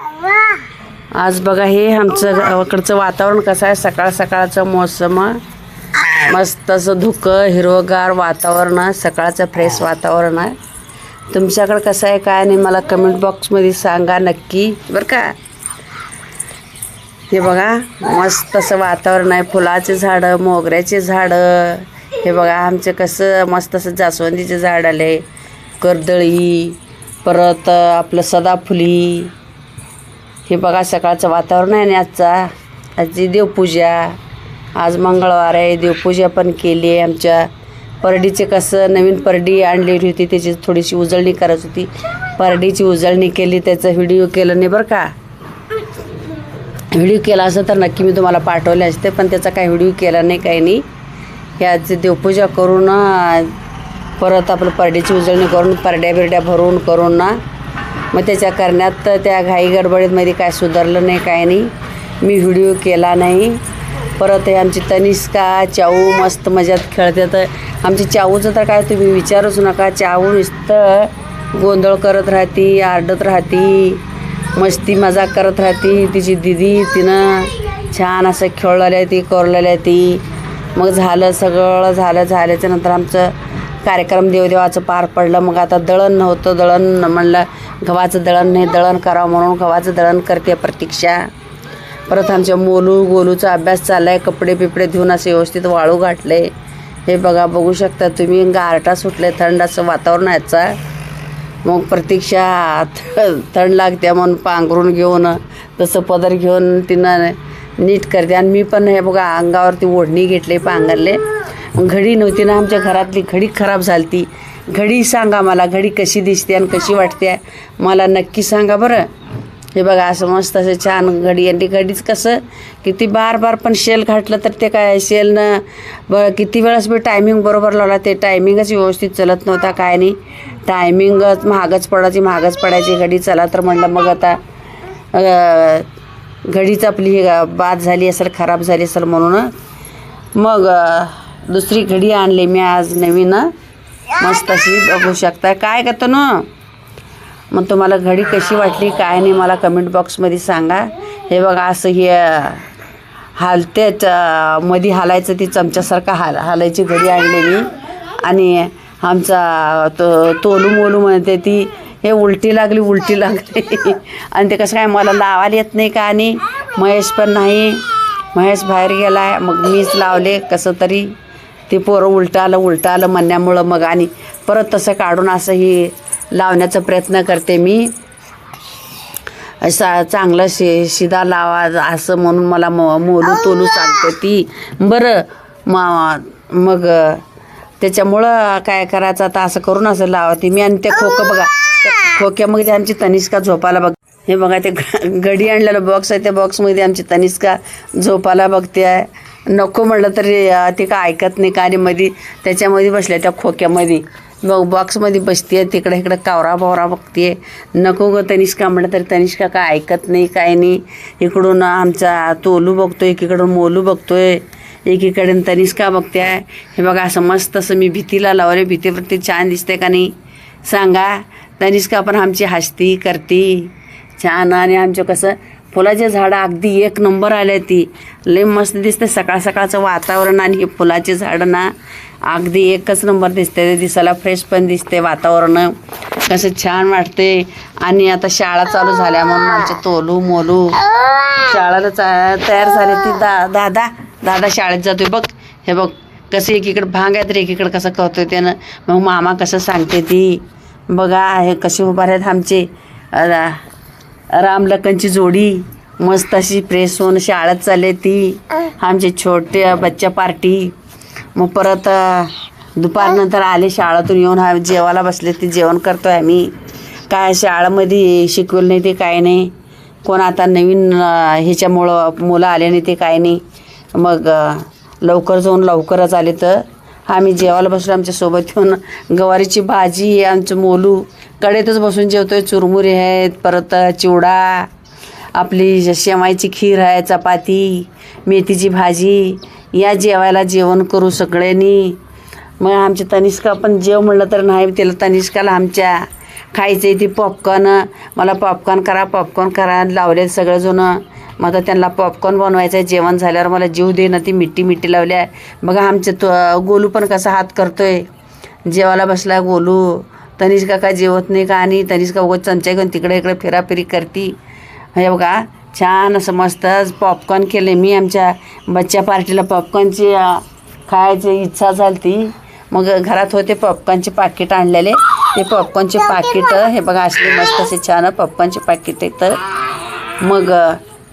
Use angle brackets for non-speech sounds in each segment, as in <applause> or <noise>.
आज बघा हे आमचं गावाकडचं वातावरण कसं आहे? सकाळ सकाळचं मोसम मस्त असं धुकं हिरवगार वातावरण आहे सकाळचं फ्रेश वातावरण आहे. तुमच्याकडं कसं आहे काय नाही मला कमेंट बॉक्समध्ये सांगा नक्की बरं का? हे बघा मस्त असं वातावरण आहे फुलाचे झाडं मोगऱ्याचे झाडं. हे बघा आमचं कसं मस्त असं जास्वंदीचे झाड आले कर्दळी परत आपलं सदाफुली हे बघा सकाळचं वातावरण आहे ना आजचा आजची देवपूजा. आज मंगळवार आहे देवपूजा पण केली आहे. आमच्या परडीचे कसं नवीन परडी आणलेली होती त्याची थोडीशी उजळणी करायची होती. परडीची उजळणी केली त्याचा व्हिडिओ केलं नाही बरं का? व्हिडिओ केला असं तर नक्की मी तुम्हाला पाठवले असते पण त्याचा काही व्हिडिओ केला नाही काही नाही. हे आजची देवपूजा करून परत आपलं परडीची उजळणी करून परड्या बिरड्या भरून करून ना मग त्याच्या करण्यात त्या घाई गडबडीमध्ये काय सुधारलं नाही काय नाही. मी व्हिडिओ केला नाही. परत हे आमची तनिष्का चाऊ मस्त मजात खेळते तर आमची चाऊचं तर काय तुम्ही विचारूच नका. चाऊ नुसतं गोंधळ करत राहती आरडत राहती. मस्ती मजाक करत राहती. तिची दिदी तिनं छान असं खेळलेलं आहे ती कोरलेल्या ती. मग झालं सगळं झालं झाल्याच्यानंतर आमचं कार्यक्रम देवदेवाचं पार पडलं मग आता दळण नव्हतं दळण म्हणलं गव्हाचं दळण नाही दळण करावं म्हणून गव्हाचं दळण करते प्रतीक्षा. परत आमच्या मोलू गोलूचा अभ्यास चालला आहे कपडे पिपडे धुवून असे व्यवस्थित वाळू घातले. हे बघा बघू शकता तुम्ही गारटा सुटले थंड असं वातावरण आहे याचा मग प्रतीक्षा थंड लागते म्हणून पांघरून घेऊन तसं पदर घेऊन तिनं नीट करते. आणि मी पण हे बघा अंगावरती ओढणी घेतली पांघरले. घडी नव्हती ना आमच्या घरातली घडी खराब झाली ती घडी सांगा मला घडी कशी दिसते आणि कशी वाटते? मला नक्की सांगा बरं. हे बघा असं मस्त असं छान घडी आणि ती घडीच कसं किती बार बार पण शेल घातलं तर ते काय शेलनं ब किती वेळाच मी टायमिंग बरोबर लावला ते टायमिंगच व्यवस्थित चलत नव्हता काय नाही. टायमिंगच महागच पडायची महागच पडायची घडी चला तर म्हणलं मग आता घडीच आपली बाद झाली असेल खराब झाली असेल म्हणून. मग दुसरी घडी आणली मी आज नवीन. मस्त अशी बघू शकता. काय करतो ना मग तुम्हाला घडी कशी वाटली काय नाही मला कमेंट बॉक्समध्ये सांगा. हे बघा असं हे हालतेच मध्ये हालायचं ती चमच्यासारखं हाल हालायची घडी आणली मी आणि आमचा तो तोलू मोलू म्हणते ती हे उलटी लागली उलटी लागली. <laughs> आणि ते कसं काय मला लावायला येत नाही का आणि? महेश पण नाही. महेश बाहेर गेला आहे मग मीच लावले कसं तरी. ते पोरं उलटं आलं उलटं आलं म्हणण्यामुळं मग आणि परत तसं काढून असं ही लावण्याचा प्रयत्न करते मी. असा चांगलं शे शिदा लावा असं म्हणून मला म मोलू तोलू सांगते ती. बरं म मग त्याच्यामुळं काय करायचं आता असं करून असं लावते मी आणि ते खोकं बघा त्या खोक्यामध्ये आमची तनिष्का झोपायला बघ हे बघा ते घडी आणलेलं बॉक्स आहे त्या बॉक्समध्ये आमची तनिष्का झोपायला बघते. आहे नको म्हटलं तरी ते काय ऐकत नाही का आणि मध्ये त्याच्यामध्ये बसल्या त्या खोक्यामध्ये. मग बॉक्समध्ये बसते तिकडे इकडे कावरा बावरा बघते नको ग तनिष्का म्हटलं तरी तनिष्का काय ऐकत नाही काय नाही. इकडून आमचा तोलू बघतो एकीकडून मोलू बघतोय. एकीकडे तनिष्का बघते आहे हे बघा असं मस्त असं मी भीतीला लावले भीतीवरती छान दिसते का नाही? सांगा. तनिष्का पण आमची हसती करती. छान आणि आमचं कसं फुलाचे झाडं अगदी एक नंबर आले ती. लय मस्त दिसते सकाळ सकाळचं वातावरण आणि हे फुलाचे झाडं ना अगदी एकच नंबर दिसते ते दिसायला फ्रेश पण दिसते वातावरण. कसं छान वाटते आणि आता शाळा चालू झाल्या म्हणून आमचे तोलू मोलू शाळेला चा तयार झाले ती दा दादा दादा शाळेत जातोय बघ. हे बघ कसं एकीकडे भांग आहे तर एकीकडे कसं करतोय त्यानं. मग मामा कसं सांगते ती. बघा हे कसे उभार आहेत आमचे. रामलखनची जोडी. मस्त अशी प्रेस होऊन शाळेत चालले ती. आमचे छोटे बच्चा पार्टी मग परत दुपारनंतर आले शाळेतून येऊन. हा जेवायला बसले ते जेवण करतोय आम्ही. काय शाळेमध्ये शिकवलं नाही ते काय नाही. कोण आता नवीन ह्याच्यामुळं मुलं आले नाही ते काय नाही. मग लवकर जाऊन लवकरच आले तर आम्ही जेवायला बसलो आमच्यासोबत येऊन. गवारीची भाजी आहे आमचं मोलू. कडेतच बसून जेवतोय चुरमुरे आहेत परत चिवडा. आपली शेमाईची खीर आहे चपाती मेथीची भाजी. या जेवायला जेवण करू सगळ्यांनी. मग आमच्या तनिष्का पण जेव म्हणलं तर नाही त्याला तनिष्काला आमच्या खायचं आहे ती पॉपकॉर्न मला पॉपकॉर्न करा पॉपकॉर्न करा लावले सगळेजण. मग आता त्यांना पॉपकॉर्न बनवायचं आहे जेवण झाल्यावर मला जीव दे ना ती मिट्टी मिट्टी लावली आहे. बघा आमचे तो गोलू पण कसा हात करतो आहे जेवायला बसला गोलू. तनिष्का काय जेवत नाही का आणि तनिष्का उगत चमचा घेऊन तिकडे इकडे फिराफिरी करती. हे बघा छान असं मस्त पॉपकॉर्न केले मी आमच्या बच्च्या पार्टीला. पॉपकॉर्नची खायची इच्छा झाली ती मग घरात होते पॉपकॉर्नचे पाकिट आणलेले. ते पॉपकॉर्नचे पाकिट हे बघा असले मस्त असे छान पॉपकॉर्नचे पाकिट आहेत. मग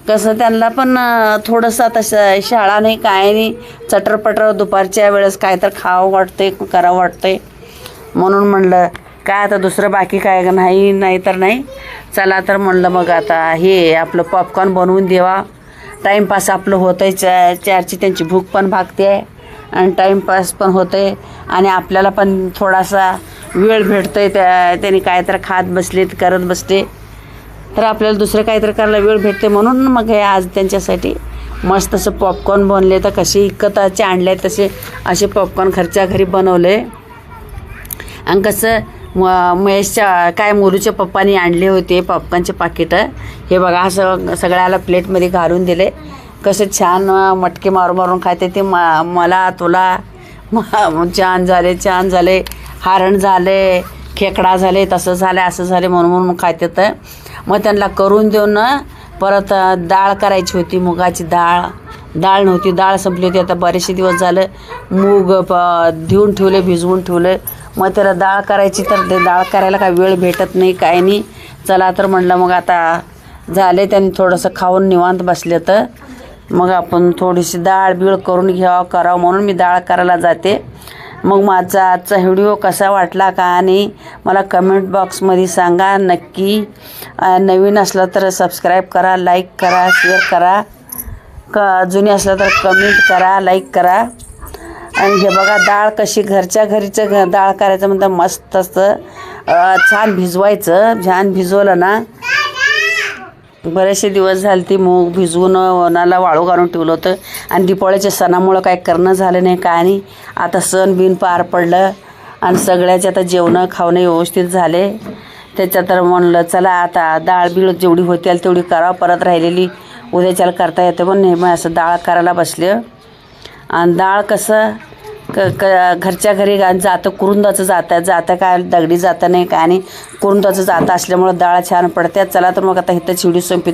कसं त्यांना पण थोडंसं आता शाळा नाही काय नाही चटरपटर दुपारच्या वेळेस काय तर खावं वाटते करावं वाटते म्हणून म्हणलं काय आता दुसरं बाकी काय नाही नाही तर नाही. चला तर म्हणलं मग आता हे आपलं पॉपकॉर्न बनवून देवा. टाईमपास आपलं होतं आहे चा चारची त्यांची भूक पण भागते आहे आणि टाईमपास पण होते आहे आणि आपल्याला पण थोडासा वेळ भेटतो आहे त्या त्यांनी काय तर खात बसले करत बसते तर आपल्याला दुसरं काहीतरी करायला वेळ भेटते म्हणून मग हे आज त्यांच्यासाठी मस्त असं पॉपकॉर्न बनले. तर कसे इकताचे आणले तसे असे पॉपकॉर्न घरच्या घरी बनवले. आणि कसं म महेशच्या काय मोरूच्या पप्पानी आणले होते पॉपकॉर्नचे पाकिटं हे बघा असं सगळ्याला प्लेटमध्ये घालून दिले. कसं छान मटके मारून मारून खाते ते म मला तुला म- छान झाले छान झाले. हारण झाले खेकडा झाले तसं झाले असं झाले म्हणून म्हणून खाते तर मग त्यांना करून देऊन ना परत डाळ करायची होती मुगाची डाळ. डाळ नव्हती डाळ संपली होती. आता बरेचसे दिवस झालं मूग प धुवून ठेवले भिजवून ठेवले. मग त्याला डाळ करायची तर ते डाळ करायला काय वेळ भेटत नाही काय नाही. चला तर म्हणलं मग आता झाले त्यांनी थोडंसं खाऊन निवांत बसले तर. मग आपण थोडीशी डाळ बिळ करून घ्यावं करावं म्हणून मी डाळ करायला जाते. मग माझा आजचा व्हिडिओ कसा वाटला का आणि मला कमेंट बॉक्समध्ये सांगा नक्की. नवीन असलं तर सबस्क्राईब करा लाईक करा शेअर करा. क जुनी असलं तर कमेंट करा लाईक करा. आणि हे बघा डाळ कशी घरच्या घरीचं घ डाळ करायचं म्हणतं मस्त असतं छान भिजवायचं. छान भिजवलं ना बरेचसे दिवस झाले ती मूग भिजवून उन्हाला वाळू घालून ठेवलं होतं. आणि दिपाळीच्या सणामुळं काय करणं झालं नाही काय नाही. आता सण बिन पार पडलं आणि सगळ्याचे आता जेवणं खावणं व्यवस्थित झाले. त्याच्यात तर म्हणलं चला आता डाळ बिळ जेवढी होतील तेवढी करावं परत राहिलेली. उद्याच्याला करता येते पण नेहमी असं डाळ करायला बसले. आणि डाळ कसं क क घरच्या घरी जातं कुरुंदाचं जातं जातं काय दगडी जातं नाही काय आणि कुरुंदाचं जातं असल्यामुळं डाळ छान पडते चला तर मग आता इथं चिवडी संपते